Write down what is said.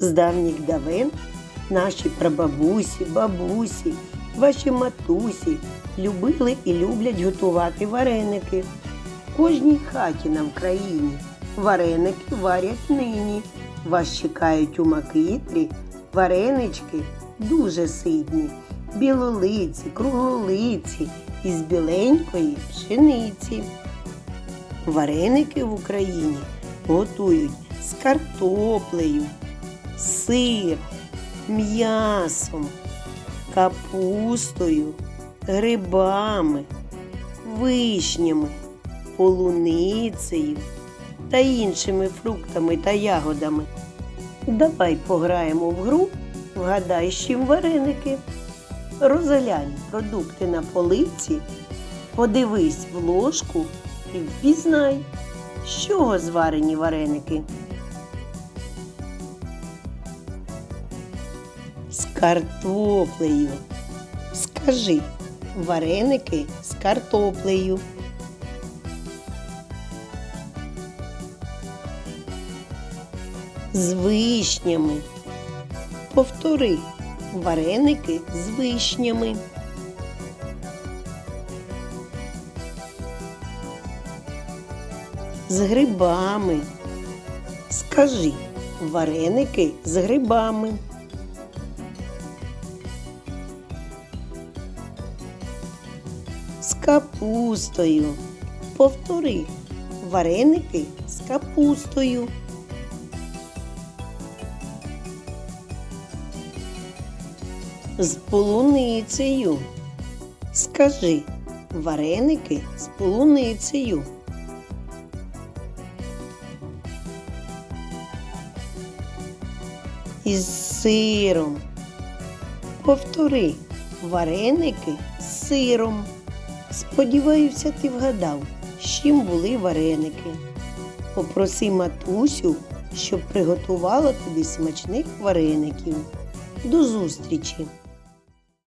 З давніх давен наші прабабусі, бабусі, ваші матусі любили і люблять готувати вареники. В кожній хаті на Вкраїні вареники варять нині. Вас чекають у макитрі варенички дуже ситні, білолиці, круглолиці із біленької пшениці. Вареники в Україні готують з картоплею, сир, м'ясом, капустою, грибами, вишнями, полуницею та іншими фруктами та ягодами. Давай пограємо в гру Вгадай, з чим вареники. Розглянь продукти на полиці, подивись в ложку і впізнай, з чого зварені вареники. З картоплею. Скажи вареники з картоплею. З вишнями. Повтори вареники з вишнями. З грибами. Скажи вареники з грибами. З капустою. Повтори вареники з капустою. З полуницею. Скажи вареники з полуницею. Із сиром. Повтори вареники з сиром. Сподіваюся, ти вгадав, з чим були вареники. Попроси матусю, щоб приготувала тобі смачних вареників. До зустрічі!